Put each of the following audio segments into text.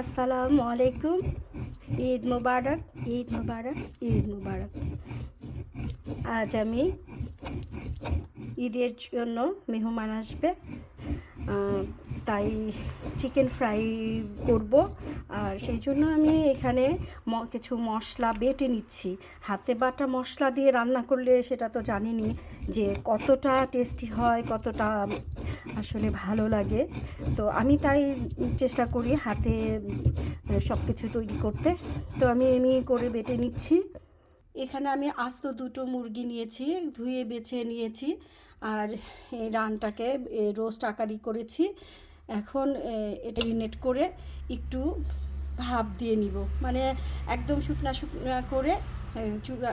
আসসালামু আলাইকুম। ঈদ মুবারক ঈদ মুবারক ঈদ মুবারক। আজ আমি ঈদের জন্য মেহমান আসবে। তাই চিকেন ফ্রাই করব। আর সেই জন্য আমি এখানে কিছু মশলা বেটে নিচ্ছি। হাতে বাটা মশলা দিয়ে রান্না করলে সেটা তো জানিনি যে কতটা টেস্টি হয়, কতটা আসলে ভালো লাগে। তো আমি তাই চেষ্টা করি হাতে সব কিছু তৈরি করতে। তো আমি এমনি করে বেটে নিচ্ছি। এখানে আমি আস্ত দুটো মুরগি নিয়েছি, ধুয়ে বেছে নিয়েছি। আর এই রানটাকে রোস্ট আকারি করেছি। এখন এটা রিনেট করে একটু ভাপ দিয়ে নিব। মানে একদম শুকনা শুকনা করে চূড়া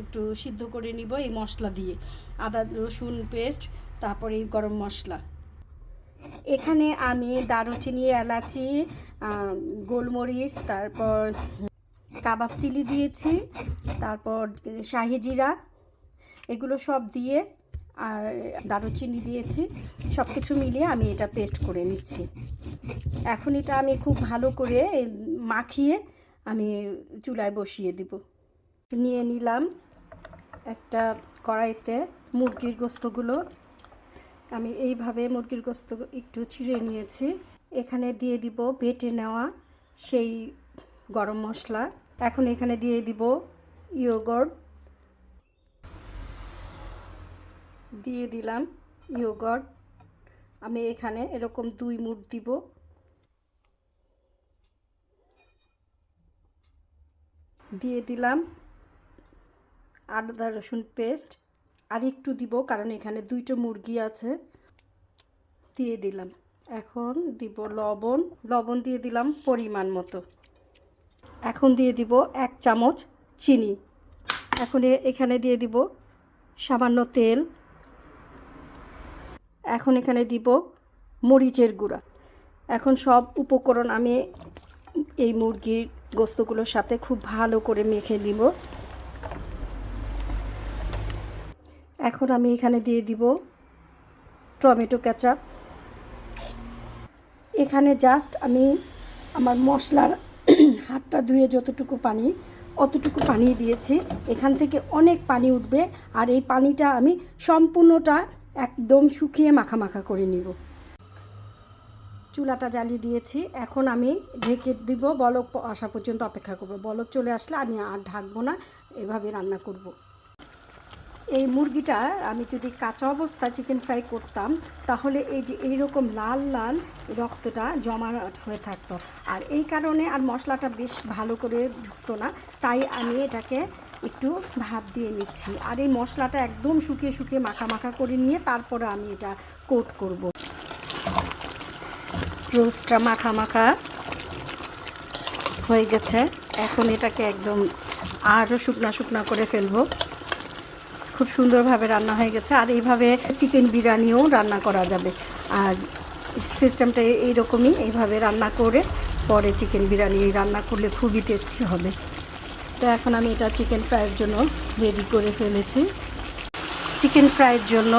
একটু সিদ্ধ করে নিব এই মশলা দিয়ে। আদা, রসুন পেস্ট, তারপরে এই গরম মশলা। এখানে আমি দারুচিনি, এলাচি গোলমরিচ, তারপর কাবাব চিলি দিয়েছি, তারপর শাহি জিরা, এগুলো সব দিয়ে আর দারুচিনি দিয়েছি। সব কিছু মিলিয়ে আমি এটা পেস্ট করে নিচ্ছি। এখন এটা আমি খুব ভালো করে মাখিয়ে আমি চুলায় বসিয়ে দিব। নিয়ে নিলাম একটা কড়াইতে মুরগির গোস্তগুলো। আমি এইভাবে মুরগির গোস্ত একটু ছিঁড়ে নিয়েছি। এখানে দিয়ে দিব বেটে নেওয়া সেই গরম মশলা। এখন এখানে দিয়ে দিব ইয়োগর্ট। দিয়ে দিলাম ইয়োগর্ট। আমি এখানে এরকম দুই মুঠ দিব। দিয়ে দিলাম আদা রসুন পেস্ট। আর একটু দিব, কারণ এখানে দুইটো মুরগি আছে। দিয়ে দিলাম। এখন দিব লবণ। লবণ দিয়ে দিলাম পরিমাণ মতো। এখন দিয়ে দিব এক চামচ চিনি। এখন এখানে দিয়ে দিব সামান্য তেল। এখন এখানে দিব মরিচের গুঁড়া। এখন সব উপকরণ আমি এই মুরগির গোস্তগুলোর সাথে খুব ভালো করে মেখে দিব। এখন আমি এখানে দিয়ে দিব টমেটো কেচাপ। এখানে জাস্ট আমি আমার মশলার হাতটা ধুয়ে যতটুকু পানি, অতটুকু পানি দিয়েছি। এখান থেকে অনেক পানি উঠবে আর এই পানিটা আমি সম্পূর্ণটা একদম শুকিয়ে মাখা মাখা করে নিব। চুলাটা জ্বালিয়ে দিয়েছি। এখন আমি ঢেকে দিব, বলক আসা পর্যন্ত অপেক্ষা করব। বলক চলে আসলে আমি আর ঢাকবো না, এভাবে রান্না করব। এই মুরগিটা আমি যদি কাঁচা অবস্থা চিকেন ফ্রাই করতাম, তাহলে এই যে এইরকম লাল লাল রক্তটা জমা হয়ে থাকতো। আর এই কারণে আর মশলাটা বেশ ভালো করে ঢুকতো না, তাই আমি এটাকে একটু ভাপ দিয়ে নিচ্ছি। আর এই মশলাটা একদম শুকিয়ে শুকিয়ে মাখা মাখা করে নিয়ে তারপরে আমি এটা কোট করব। রোস্টটা মাখা মাখা হয়ে গেছে। এখন এটাকে একদম আরও শুকনা শুকনা করে ফেলব। খুব সুন্দরভাবে রান্না হয়ে গেছে। আর এইভাবে চিকেন বিরিয়ানিও রান্না করা যাবে। আর সিস্টেমটা এইরকমই এইভাবে রান্না করে পরে চিকেন বিরিয়ানি রান্না করলে খুবই টেস্টি হবে। তো এখন আমি এটা চিকেন ফ্রাইয়ের জন্য রেডি করে ফেলেছি। চিকেন ফ্রাইয়ের জন্য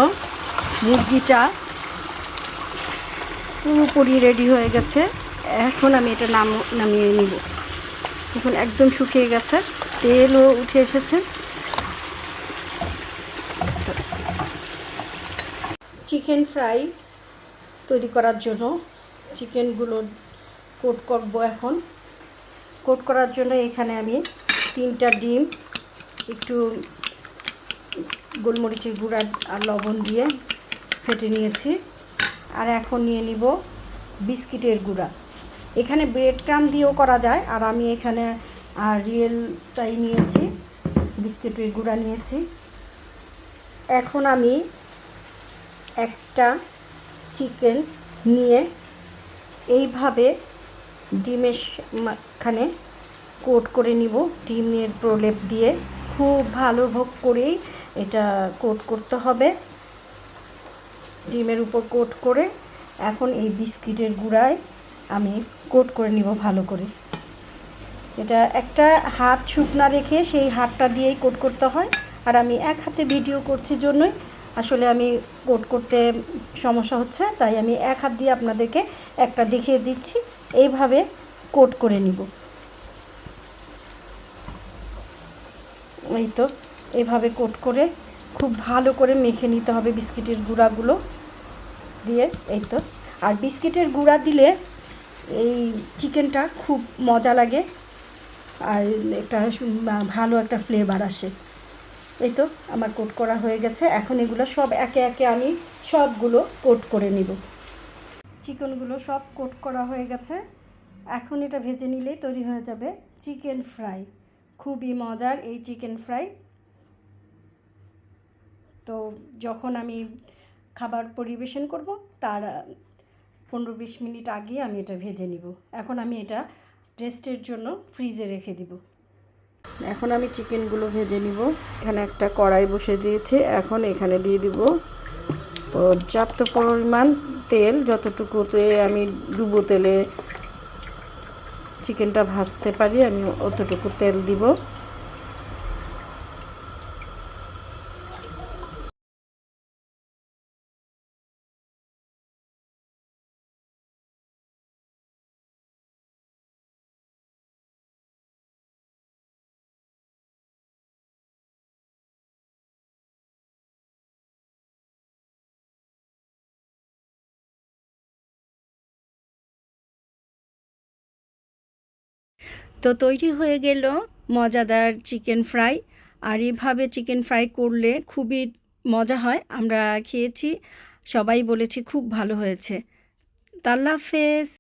মুরগিটা পুরোপুরি রেডি হয়ে গেছে। এখন আমি এটা নাম নামিয়ে নিব। এখন একদম শুকিয়ে গেছে। তেলও উঠে এসেছে। চিকেন ফ্রাই তৈরি করার জন্য। চিকেনগুলো কোট করব এখন। কোট করার জন্য এখানে আমি তিনটা ডিম, একটু গোলমরিচের গুঁড়া আর লবণ দিয়ে ফেটে নিয়েছি। আর এখন নিয়ে নিব বিস্কিটের গুঁড়া। এখানে ব্রেড ক্রাম দিয়েও করা যায়। আর আমি এখানে রিয়েলটাই নিয়েছি, বিস্কিটের গুঁড়া নিয়েছি। এখন আমি একটা চিকেন নিয়ে এইভাবে ডিমের মাঝখানে কোট করে নিব। ডিমের প্রলেপ দিয়ে খুব ভালো ভোগ করেই এটা কোট করতে হবে। ডিমের উপর কোট করে এখন এই বিস্কিটের গুঁড়ায় আমি কোট করে নিব ভালো করে। এটা একটা হাত শুকনা রেখে সেই হাতটা দিয়েই কোট করতে হয়। আর আমি এক হাতে ভিডিও করছি জন্যই। আসলে আমি কোট করতে সমস্যা হচ্ছে, তাই আমি এক হাত দিয়ে আপনাদেরকে একটা দেখিয়ে দিচ্ছি। এইভাবে কোট করে নিব। এই তো, এভাবে কোট করে খুব ভালো করে মেখে নিতে হবে বিস্কিটের গুঁড়াগুলো দিয়ে, এই তো। আর বিস্কিটের গুঁড়া দিলে এই চিকেনটা খুব মজা লাগে, আর একটা ভালো একটা ফ্লেভার আসে। এই তো, আমার কোট করা হয়ে গেছে। এখন এগুলো সব একে একে আমি সবগুলো কোট করে নিব। চিকেনগুলো সব কোট করা হয়ে গেছে। এখন এটা ভেজে নিলেই তৈরি হয়ে যাবে চিকেন ফ্রাই। খুবই মজার এই চিকেন ফ্রাই। তো যখন আমি খাবার পরিবেশন করব, তার পনেরো বিশ মিনিট আগে আমি এটা ভেজে নিব। এখন আমি এটা রেস্টের জন্য ফ্রিজে রেখে দিব। এখন আমি চিকেনগুলো ভেজে নিব। এখানে একটা কড়াই বসে দিয়েছি। এখন এখানে দিয়ে দিব পর্যাপ্ত পরিমাণ তেল। যতটুকুতে আমি ডুবো তেলে চিকেনটা ভাজতে পারি, আমি অতটুকু তেল দিব। তো তৈরি হয়ে গেল মজাদার চিকেন ফ্রাই। আর এভাবে চিকেন ফ্রাই করলে খুবই মজা হয়। আমরা খেয়েছি, সবাই বলেছি খুব ভালো হয়েছে। তাল্লা হাফেজ